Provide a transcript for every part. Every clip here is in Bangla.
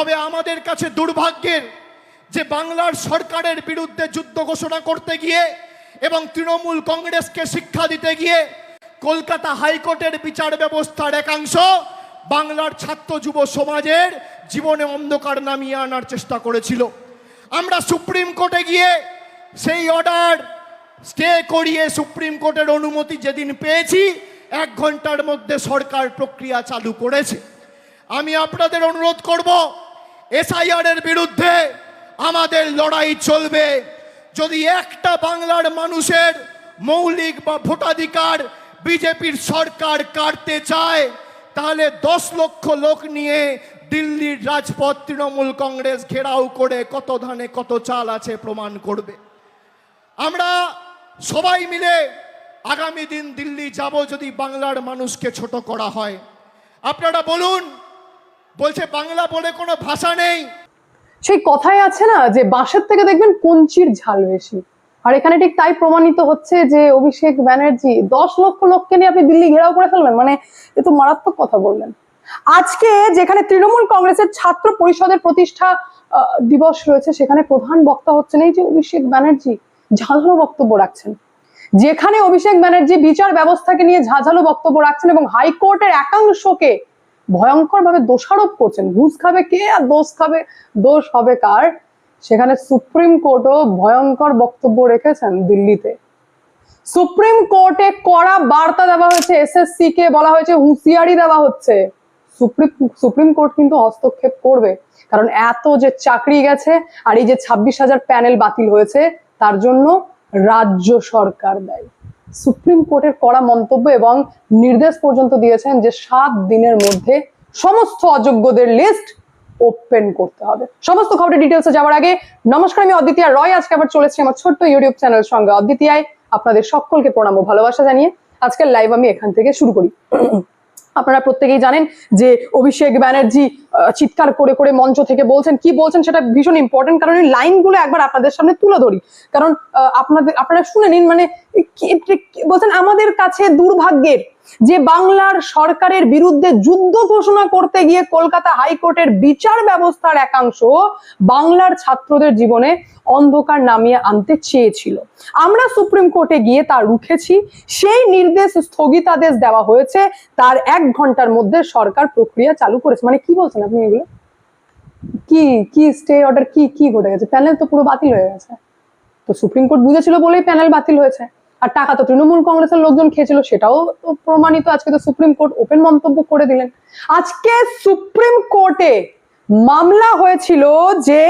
তবে আমাদের কাছে দুর্ভাগ্যের যে বাংলার সরকারের বিরুদ্ধে যুদ্ধ ঘোষণা করতে গিয়ে এবং তৃণমূল কংগ্রেসকে শিক্ষা দিতে গিয়ে কলকাতা হাইকোর্টের বিচার ব্যবস্থার একাংশ বাংলার ছাত্র যুব সমাজের জীবনে অন্ধকার নামিয়ে আনার চেষ্টা করেছিল। আমরা সুপ্রিম কোর্টে গিয়ে সেই অর্ডার স্টে করিয়ে সুপ্রিম কোর্টের অনুমতি যেদিন পেয়েছি, এক ঘণ্টার মধ্যে সরকার প্রক্রিয়া চালু করেছে। আমি আপনাদের অনুরোধ করব এসআইআর এর বিরুদ্ধে আমাদের লড়াই চলবে। যদি একটা বাংলার মানুষের মৌলিক বা ভোটাধিকার বিজেপির সরকার কাটতে চায়, তাহলে দশ লক্ষ লোক নিয়ে দিল্লির রাজপথ তৃণমূল কংগ্রেস ঘেরাও করে কত ধানে কত চাল আছে প্রমাণ করবে। আমরা সবাই মিলে আগামী দিন দিল্লি যাব যদি বাংলার মানুষকে ছোট করা হয়। আপনারা বলুন বলছে, বাংলা বলে কোনো ভাষা নেই। সেই কথাই আছে না, যে বাঁশের থেকে দেখবেন কঞ্চির ঝাল বেশি। আর এখানে ঠিক তাই প্রমাণিত হচ্ছে যে অভিষেক ব্যানার্জি দশ লক্ষ লোককে নিয়ে আপনি দিল্লি ঘেরাও করে ফেলবেন মানে এ তো মারাত্মক কথা বললেন। আজকে যেখানে তৃণমূল কংগ্রেসের ছাত্র পরিষদের প্রতিষ্ঠা দিবস রয়েছে, সেখানে প্রধান বক্তা হচ্ছেন এই যে অভিষেক ব্যানার্জি, ঝাঁঝালো বক্তব্য রাখছেন। যেখানে অভিষেক ব্যানার্জি বিচার ব্যবস্থাকে নিয়ে ঝাঁঝালো বক্তব্য রাখছেন এবং হাইকোর্টের একাংশকে ভয়ঙ্কর ভাবে দোষারোপ করছেন। ঘুষ খাবে কে আর দোষ খাবে, দোষ হবে কার? সেখানে সুপ্রিম কোর্টও ভয়ঙ্কর বক্তব্য রেখেছেন দিল্লিতে। সুপ্রিম কোর্টে কড়া বার্তা দেওয়া হয়েছে এসএসসি কে বলা হয়েছে, হুঁশিয়ারি দেওয়া হচ্ছে। সুপ্রিম সুপ্রিম কোর্ট কিন্তু হস্তক্ষেপ করবে। কারণ এত যে চাকরি গেছে আর এই যে ছাব্বিশ হাজার প্যানেল বাতিল হয়েছে, তার জন্য রাজ্য সরকার দায়ী। সুপ্রিম কোর্টের কড়া মন্তব্য এবং নির্দেশ পর্যন্ত দিয়েছেন যে সাত দিনের মধ্যে সমস্ত অযোগ্যদের লিস্ট ওপেন করতে হবে। সমস্ত খবরের ডিটেলসে যাওয়ার আগে নমস্কার, আমি অদ্বিতীয় রয়। আজকে আবার চলেছি আমার ছোট্ট ইউটিউব চ্যানেল সঙ্গে। অদ্বিতীয় আপনাদের সকলকে প্রণাম ও ভালোবাসা জানিয়ে আজকের লাইভ আমি এখান থেকে শুরু করি। আপনারা প্রত্যেকেই জানেন যে অভিষেক ব্যানার্জি চিৎকার করে করে মঞ্চ থেকে বলছেন। কি বলছেন সেটা ভীষণ ইম্পর্টেন্ট কারণ এই লাইনগুলো একবার আপনাদের সামনে তুলে ধরি। কারণ আপনাদের, আপনারা শুনে নিন মানে বলছেন, আমাদের কাছে দুর্ভাগ্যের যে বাংলার সরকারের বিরুদ্ধে যুদ্ধ ঘোষণা করতে গিয়ে কলকাতা হাইকোর্টের বিচার ব্যবস্থার একাংশ বাংলার ছাত্রদের জীবনে অন্ধকার নামিয়ে আনতে চেয়েছিল। আমরা সুপ্রিম কোর্টে গিয়ে তা রুখেছি, সেই নির্দেশ স্থগিতাদেশ দেওয়া হয়েছে, তার এক ঘণ্টার মধ্যে সরকার প্রক্রিয়া চালু করেছে। মানে কি বলছেন আপনি এগুলো? কি কি স্টে অর্ডার, কি কি ঘটে গেছে? প্যানেল তো পুরো বাতিল হয়ে গেছে। তো সুপ্রিম কোর্ট বুঝেছিল বলেই প্যানেল বাতিল হয়েছে। আর টাকা তো তৃণমূল কংগ্রেসের লোকজন খেয়েছিল, সেটাও তো প্রমাণিত। আজকে তো সুপ্রিম কোর্ট ওপেন মন্তব্য করে দিলেন। আজকে সুপ্রিম কোর্টে মামলা হয়েছিল যে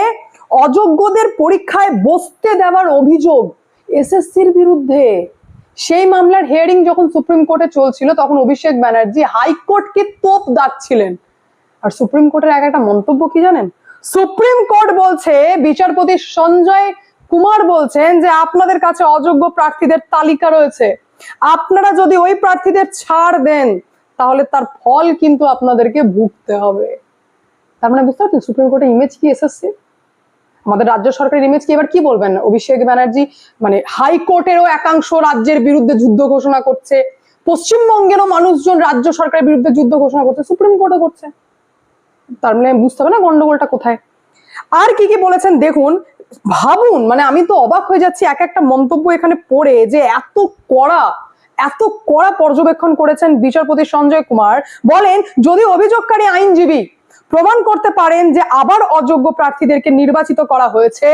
অযোগ্যদের পরীক্ষায় বসতে দেওয়ার অভিযোগ এসএসসির বিরুদ্ধে। সেই মামলার হিয়ারিং যখন সুপ্রিম কোর্টে চলছিল, তখন অভিষেক ব্যানার্জি হাইকোর্টকে তোপ দাগছিলেন। আর সুপ্রিম কোর্টের এক একটা মন্তব্য কি জানেন? সুপ্রিম কোর্ট বলছে বিচারপতি সঞ্জয় কুমার বলছেন যে আপনাদের কাছে অযোগ্য প্রার্থীদের তালিকা রয়েছে। আপনারা যদি ওই প্রার্থীদের ছাড় দেন, তাহলে তার ফল কিন্তু আপনাদেরকে ভুগতে হবে। তার মানে বুঝতে পারছেন, সুপ্রিম কোর্টের ইমেজ কি এসেছে আমাদের রাজ্য সরকারের ইমেজ কি? এবার কি বলবেন? অভিষেক ব্যানার্জি মানে হাইকোর্টেরও একাংশ রাজ্যের বিরুদ্ধে যুদ্ধ ঘোষণা করছে। পশ্চিমবঙ্গেরও মানুষজন রাজ্য সরকারের বিরুদ্ধে যুদ্ধ ঘোষণা করছে, সুপ্রিম কোর্টও করছে। তার মানে বুঝতে হবে না গন্ডগোলটা কোথায়। আর কি কি বলেছেন? দেখুন ভাবুন মানে আমি তো অবাক হয়ে যাচ্ছি এক একটা মন্তব্য এখানে পড়ে যে এত কড়া এত কড়া পর্যবেক্ষণ করেছেন বিচারপতি সঞ্জয় কুমার। বলেন, যদি অভিযোগকারী আইনজীবী প্রমাণ করতে পারেন যে আবার অযোগ্য প্রার্থীদেরকে নির্বাচিত করা হয়েছে,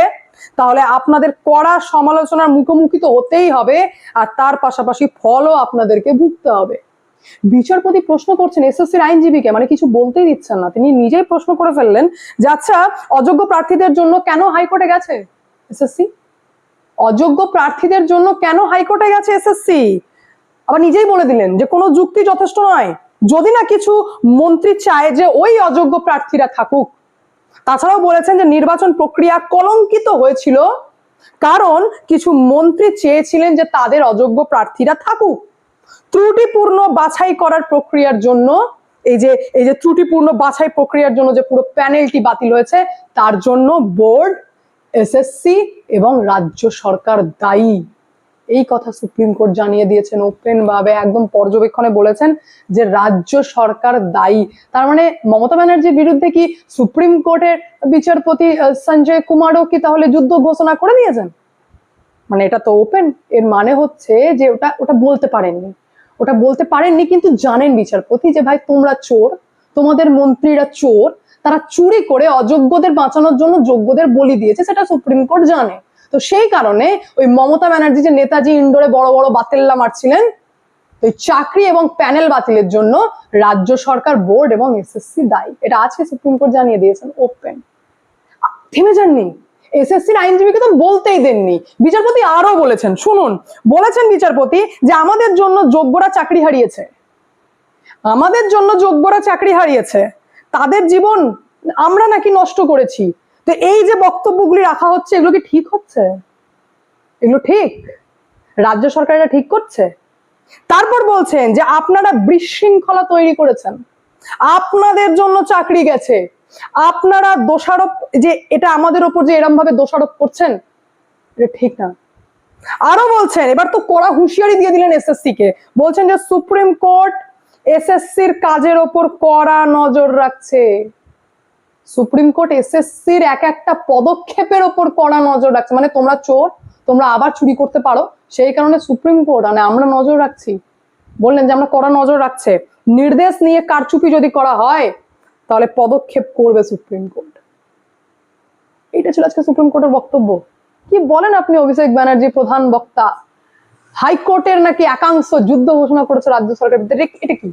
তাহলে আপনাদের কড়া সমালোচনার মুখোমুখি তো হতেই হবে, আর তার পাশাপাশি ফলও আপনাদেরকে ভুগতে হবে। বিচারপতি প্রশ্ন করছেন, এসএসসির আইনজীবীকে মানে কিছু বলতেই দিচ্ছেন না। তিনি নিজেই প্রশ্ন করে ফেললেন যে আচ্ছা অযোগ্য প্রার্থীদের জন্য কেন হাইকোর্টে গেছে এসএসসি? অযোগ্য প্রার্থীদের জন্য কেন হাইকোর্টে গেছে এসএসসি? আবার নিজেই বলে দিলেন যে, কোনো যুক্তি যথেষ্ট নয়। যদি না কিছু, মন্ত্রী চায় যে, ওই অযোগ্য প্রার্থীরা থাকুক। তাছাড়াও বলেছেন যে, নির্বাচন প্রক্রিয়া কলঙ্কিত হয়েছিল কারণ কিছু মন্ত্রী চেয়েছিলেন যে, তাদের অযোগ্য প্রার্থীরা থাকুক। ত্রুটিপূর্ণ বাছাই করার প্রক্রিয়ার জন্য, এই যে এই যে ত্রুটিপূর্ণ বাছাই প্রক্রিয়ার জন্য যে পুরো প্যানেলটি বাতিল হয়েছে, তার জন্য বোর্ড এসএসসি এবং রাজ্য সরকার দায়ী। এই কথা সুপ্রিম কোর্ট জানিয়ে দিয়েছেন ওপেন ভাবে একদম পর্যবেক্ষণে বলেছেন যে রাজ্য সরকার দায়ী। তার মানে মমতা ব্যানার্জির বিরুদ্ধে কি সুপ্রিম কোর্টের বিচারপতি সঞ্জয় কুমারও কি তাহলে যুদ্ধ ঘোষণা করে দিয়েছেন? মানে এটা তো ওপেন এর মানে হচ্ছে যে ওটা ওটা বলতে পারেননি। ওটা বলতে পারেননি কিন্তু জানেন বিচারপতি যে ভাই তোমরা চোর, তোমাদের মন্ত্রীরা চোর, তারা চুরি করে অযোগ্যদের বাঁচানোর জন্য যোগ্যদের বলি দিয়েছে, সেটা সুপ্রিম কোর্ট জানে। তো সেই কারণে ওই মমতা ব্যানার্জি যে নেতাজি ইন্ডোরে বড় বড় বাতিল্লা মারছিলেন তো চাকরি এবং প্যানেল বাতিলের জন্য রাজ্য সরকার, বোর্ড এবং এসএসসি দায়ী। এটা আজকে সুপ্রিম কোর্ট জানিয়ে দিয়েছেন ওপেন থেমে যাননি। এসএসসির আইনজীবীকে তো বলতেই দেননি। বিচারপতি আরও বলেছেন, শুনুন, বলেছেন বিচারপতি যে আমাদের জন্য যোগ্যরা চাকরি হারিয়েছে। আমাদের জন্য যোগ্যরা চাকরি হারিয়েছে। তাদের জীবন আমরা নাকি নষ্ট করেছি। তো এই যে বক্তব্যগুলি রাখা হচ্ছে, এগুলো কি ঠিক হচ্ছে? এগুলো ঠিক? রাজ্য সরকার এটা ঠিক করছে? তারপর বলছেন যে আপনারা বিশৃঙ্খলা তৈরি করেছেন। আপনাদের জন্য চাকরি গেছে। আপনারা দোষারোপ যে এটা আমাদের ওপর যে এরম ভাবে দোষারোপ করছেন, এটা ঠিক না। আরও বলছেন, এবার তো কড়া হুঁশিয়ারি দিয়ে দিলেন এসএসসি কে বলছেন যে সুপ্রিম কোর্ট এসএসসির কাজের ওপর কড়া নজর রাখছে। সুপ্রিম কোর্ট এসএসসির এক একটা পদক্ষেপের ওপর কড়া নজর রাখছে। মানে তোমরা চোর, তোমরা আবার চুরি করতে পারো। সেই কারণে সুপ্রিম কোর্ট মানে আমরা নজর রাখছি। বললেন যে আমরা কড়া নজর রাখছে। নির্দেশ নিয়ে কারচুপি যদি করা হয় তাহলে পদক্ষেপ করবে সুপ্রিম কোর্ট এটা ছিল আজকে সুপ্রিম কোর্টের বক্তব্য। কি বলেন আপনি অভিষেক ব্যানার্জি, প্রধান বক্তা? হাইকোর্টের নাকি একাংশ যুদ্ধ ঘোষণা করেছে রাজ্য সরকার এটা কি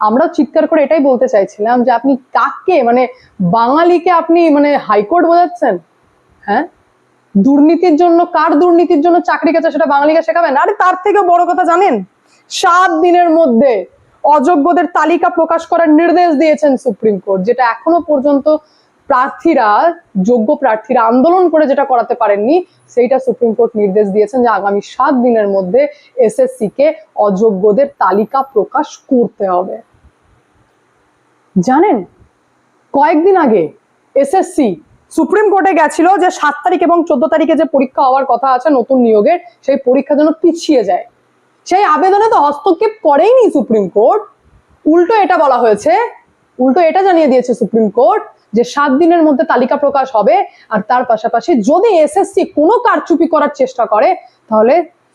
আমরা চিৎকার করে এটাই বলতে চাইছিলাম যে আপনি কাকে মানে বাঙালিকে আপনি মানে হাইকোর্ট বোঝাচ্ছেন? হ্যাঁ? দুর্নীতির জন্য কার দুর্নীতির জন্য চাকরি গেছে সেটা বাঙালিকে শেখাবেন? আরে তার থেকেও বড় কথা জানেন? সাত দিনের মধ্যে অযোগ্যদের তালিকা প্রকাশ করার নির্দেশ দিয়েছেন সুপ্রিম কোর্ট, যেটা এখনও পর্যন্ত প্রার্থীরা, যোগ্য প্রার্থীরা আন্দোলন করে যেটা করাতে পারেননি, সেইটা সুপ্রিম কোর্ট নির্দেশ দিয়েছেন যে আগামী সাত দিনের মধ্যে এসএসসি কে অযোগ্যদের তালিকা প্রকাশ করতে হবে। জানেন, কয়েকদিন আগে এসএসসি সুপ্রিম কোর্টে গেছিল যে সাত তারিখ এবং চোদ্দ তারিখে যে পরীক্ষা হওয়ার কথা আছে, নতুন নিয়োগের, সেই পরীক্ষা যেন পিছিয়ে যায়। সেই আবেদনে তো হস্তক্ষেপ করেইনি সুপ্রিম কোর্ট। উল্টো এটা বলা হয়েছে, উল্টো এটা জানিয়ে দিয়েছে সুপ্রিম কোর্ট যে সাত দিনের মধ্যে তালিকা প্রকাশ হবে আর তার পাশাপাশি যদি এসএসসি কোনো কারচুপি করার চেষ্টা করে, তাহলে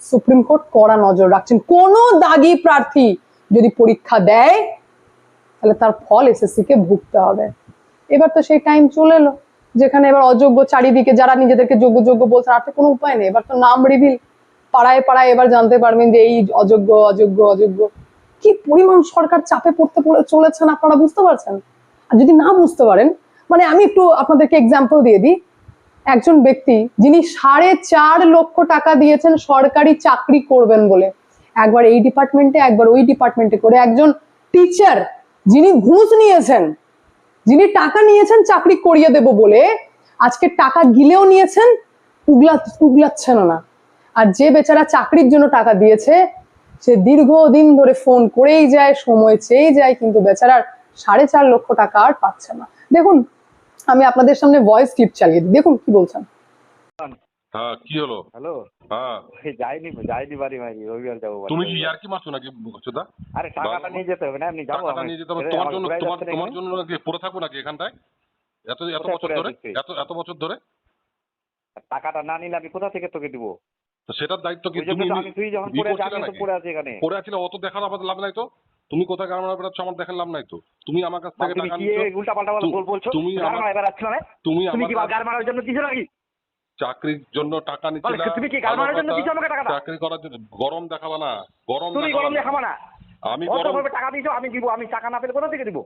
সুপ্রিম কোর্ট কড়া নজর রাখছেন। কোনো দাগি প্রার্থী যদি পরীক্ষা দেয়, তাহলে তার ফল এসএসসি কে ভুগতে হবে। এবার তো সেই টাইম চলে এলো, যেখানে এবার অযোগ্য চারিদিকে যারা নিজেদেরকে যোগ্য যোগ্য বলছে আর তো কোনো উপায় নেই। এবার তো নাম রিভিল পাড়ায় পাড়ায় এবার জানতে পারবেন যে এই অযোগ্য অযোগ্য অযোগ্য। কি পরিমাণ সরকার চাপে পড়তে চলেছেন আপনারা বুঝতে পারছেন? আর যদি না বুঝতে পারেন মানে আমি একটু আপনাদেরকে এক্সাম্পল দিয়ে দিই। একজন ব্যক্তি যিনি সাড়ে চার লক্ষ টাকা দিয়েছেন সরকারি চাকরি করবেন বলে। একবার এই ডিপার্টমেন্টে একবার ওই ডিপার্টমেন্টে করে একজন টিচার যিনি ঘুষ নিয়েছেন, যিনি টাকা নিয়েছেন চাকরি করিয়ে দেব বলে, আজকে টাকা গিলেও নিয়েছেন, উগলা উগলাচ্ছেন না। আর যে বেচারা চাকরির জন্য টাকা দিয়েছে সে দীর্ঘদিন ধরে ফোন করেই যায় সময় চেয়েই যায় কিন্তু বেচারার সাড়ে চার লক্ষ টাকা আর পাচ্ছে না। দেখুন আমি আপনাদের সামনে ভয়েস ক্লিপ চালিয়ে দিই। দেখুন কি বলছেন। হ্যাঁ কি হলো? হ্যালো? হ্যাঁ। যাইনি যাইনি বাড়ি ভাই রবিবার যাব বাড়ি। তুমি কি ইয়ার্কি মারছো নাকি চোদা আরে টাকাটা নিয়ে যেতে হবে না যাব টাকাটা নিয়ে যেতে হবে। তোমার জন্য তোমার তোমার জন্য নাকি পড়ে থাকব নাকি এখানটায়? এত এত বছর ধরে এত এত বছর ধরে? টাকাটা না নিলে আমি কোথা থেকে তোকে দিব? তো সেটার দায়িত্ব কি তুমি পড়ে আছিস তো পড়ে আছি এখানে। পড়ে আছিলে অত দেখার আমাদের লাভ নাই তো। তুমি কোথায় গান বেড়াচ্ছ আমার দেখার লাভ নাই তো। তুমি আমার কাছ থেকে টাকা নিচ্ছ? উল্টা পাল্টা বল বলছো? তুমি আমার- মারা এবার না তুমি তুমি কি কাছ- মারার জন্য দিছো নাকি? চাকরির জন্য টাকা নিচ্ছ বল, তুমি কি গাল মারার জন্য দিছো আমাকে টাকাটা? চাকরি করার জন্য গরম দেখাবা না গরম তুমি গরম না। দেখাবো না। আমি গরম ভাবে টাকা দিছো আমি দিব আমি টাকা না পেলে কোথা থেকে দিব?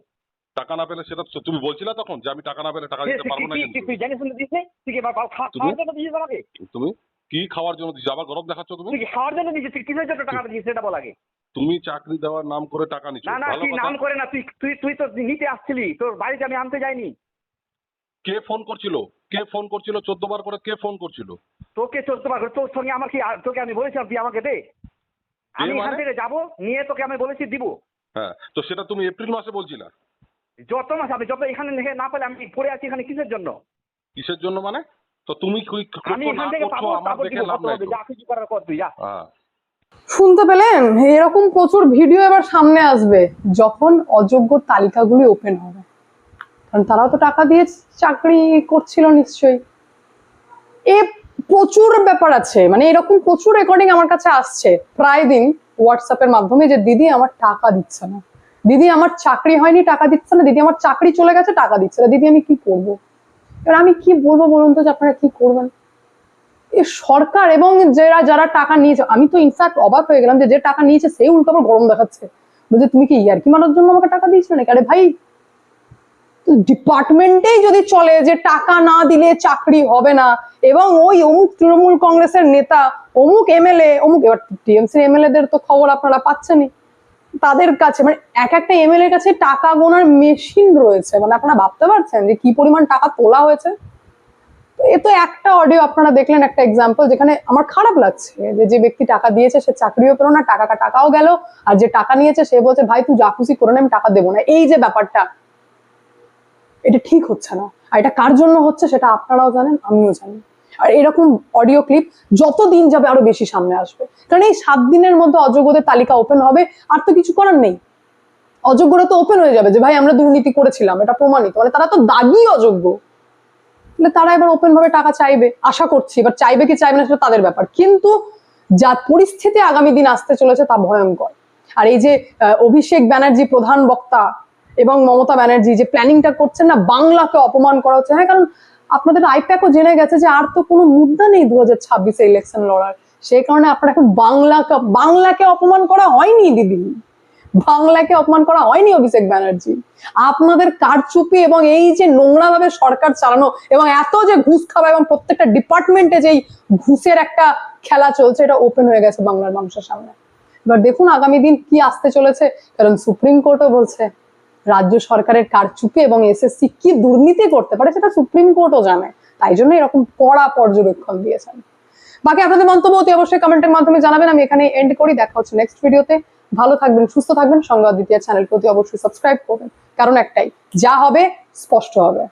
টাকা না পেলে সেটা তো তুমি বলছিলে তখন যে আমি টাকা না পেলে টাকা দিতে পারব না তুই- কিন্তু। তুই জানিস শুনে দিস তুই কি তুমি? খাওয়ার জন্য দিয়েছিস আমাকে? তুমি কি খাওয়ার জন্য দিচ্ছ আবার গরম দেখাচ্ছ তুমি? কি খাওয়ার জন্য দিয়েছিস তুই কিসের জন্য টাকা দিয়েছিস সেটা বল আগে। তুমি চাকরি দেওয়ার নাম করে টাকা নিচ্ছ। না না তুই নাম করে না তুই তুই তুই তো নিতে আসছিলি। তোর বাড়িতে আমি আনতে যাইনি। কে ফোন করছিল? কে ফোন করছিল? চোদ্দ বার করে কে ফোন করছিল? তোকে চলতে পারবে তোর সঙ্গে আমার কি তোকে আমি বলেছিলাম তুই আমাকে দে। আমি এখান মানে? থেকে যাব নিয়ে তোকে আমি বলেছি দিব। হ্যাঁ তো সেটা তুমি এপ্রিল মাসে বলছিলা? যত মাস আমি যত এখানে না পেলে আমি পড়ে আছি এখানে কিসের জন্য? কিসের জন্য মানে? তো তুমি আমি এখান থেকে পাবো তারপর কিছু করতে হবে? যা কিছু করার কর যা। হ্যাঁ। শুনতে পেলেন? এরকম প্রচুর ভিডিও এবার সামনে আসবে যখন অযোগ্য তালিকাগুলি ওপেন হবে। কারণ তারাও তো টাকা দিয়ে চাকরি করছিল নিশ্চয়ই। এ প্রচুর ব্যাপার আছে মানে এরকম প্রচুর রেকর্ডিং আমার কাছে আসছে। প্রায় দিন হোয়াটসঅ্যাপের মাধ্যমে যে দিদি আমার টাকা দিচ্ছে না। দিদি আমার চাকরি হয়নি টাকা দিচ্ছে না। দিদি আমার চাকরি চলে গেছে টাকা দিচ্ছে না। দিদি আমি কি করব? এবার আমি কি বলব বলুন তো যে আপনারা কি করবেন? সরকার এবং যারা যারা টাকা নিয়েছে, আমি তো ইনফ্যাক্ট অবাক হয়ে গেলাম যে যে টাকা নিয়েছে সেই উল্টো আবার গরম দেখাচ্ছে। বলছে, তুমি কি ইয়ার্কি মারার জন্য আমাকে টাকা দিয়েছিলে নাকি? আরে ভাই ডিপার্টমেন্টেই যদি চলে যে টাকা না দিলে চাকরি হবে না, এবং ওই অমুক তৃণমূল কংগ্রেসের নেতা, অমুক এমএলএ, অমুক, এবার টিএমসি এমএলএ দের তো খবর আপনারা পাচ্ছেনই। তাদের কাছে মানে এক একটা এমএলএ কাছে টাকা গোনার মেশিন রয়েছে। মানে আপনারা ভাবতে পারছেন যে কি পরিমাণ টাকা তোলা হয়েছে? এ তো একটা অডিও আপনারা দেখলেন একটা এক্সাম্পল যেখানে আমার খারাপ লাগছে যে যে ব্যক্তি টাকা দিয়েছে সে চাকরিও পেল না টাকা টাকাও গেল আর যে টাকা নিয়েছে সে বলছে ভাই তুই যা খুশি করে নে, আমি টাকা দেবো না। এই যে ব্যাপারটা এটা ঠিক হচ্ছে না। আর এটা কার জন্য হচ্ছে সেটা আপনারাও জানেন আমিও জানি। আর এরকম অডিও ক্লিপ যত দিন যাবে আরও বেশি সামনে আসবে। কারণ এই সাত দিনের মধ্যে অযোগ্যদের তালিকা ওপেন হবে, আর তো কিছু করার নেই। অযোগ্যরা তো ওপেন হয়ে যাবে যে, ভাই, আমরা দুর্নীতি করেছিলাম, এটা প্রমাণিত। মানে তারা তো দাগি অযোগ্য। তাহলে তারা এবার ওপেন ভাবে টাকা চাইবে, আশা করছি, এবার চাইবে কি চাইবে না সেটা তাদের ব্যাপার। কিন্তু যা পরিস্থিতি আগামী দিন আসতে চলেছে তা ভয়ঙ্কর। আর এই যে অভিষেক ব্যানার্জি প্রধান বক্তা এবং মমতা ব্যানার্জি যে প্ল্যানিংটা করছেন না, বাংলাকে অপমান করা হচ্ছে। হ্যাঁ কারণ আপনাদের আইপ্যাকও জেনে গেছে যে আর তো কোনো মুদ্রা নেই দু হাজার ছাব্বিশে ইলেকশন লড়ার। সেই কারণে আপনার এখন বাংলাকে বাংলাকে অপমান করা হয়নি দিদি। বাংলাকে অপমান করা হয়নি অভিষেক ব্যানার্জি। আপনাদের কারচুপি এবং এই যে নোংরা ভাবে সরকার চালানো এবং এত যে ঘুষ খাওয়া এবং প্রত্যেকটা ডিপার্টমেন্টে যেই ঘুষের একটা খেলা চলছে, এটা ওপেন হয়ে গেছে বাংলার মানুষের সামনে। এবার দেখুন আগামী দিন কি আসতে চলেছে। কারণ সুপ্রিম কোর্টও বলছে। রাজ্য সরকারের কারচুপি এবং এসএসসি কি দুর্নীতি করতে পারে সেটা সুপ্রিম কোর্টও জানে। তাই জন্য এরকম কড়া পর্যবেক্ষণ দিয়েছেন। বাকি আপনাদের মন্তব্য অতি অবশ্যই কমেন্টের মাধ্যমে জানাবেন। আমি এখানে এন্ড করি। দেখা হচ্ছে নেক্সট ভিডিওতে ভালো থাকবেন, সুস্থ থাকবেন। সংবাদ দ্বিতীয় চ্যানেলকে অতি অবশ্যই সাবস্ক্রাইব করবেন। কারণ একটাই, যা হবে, স্পষ্ট হবে।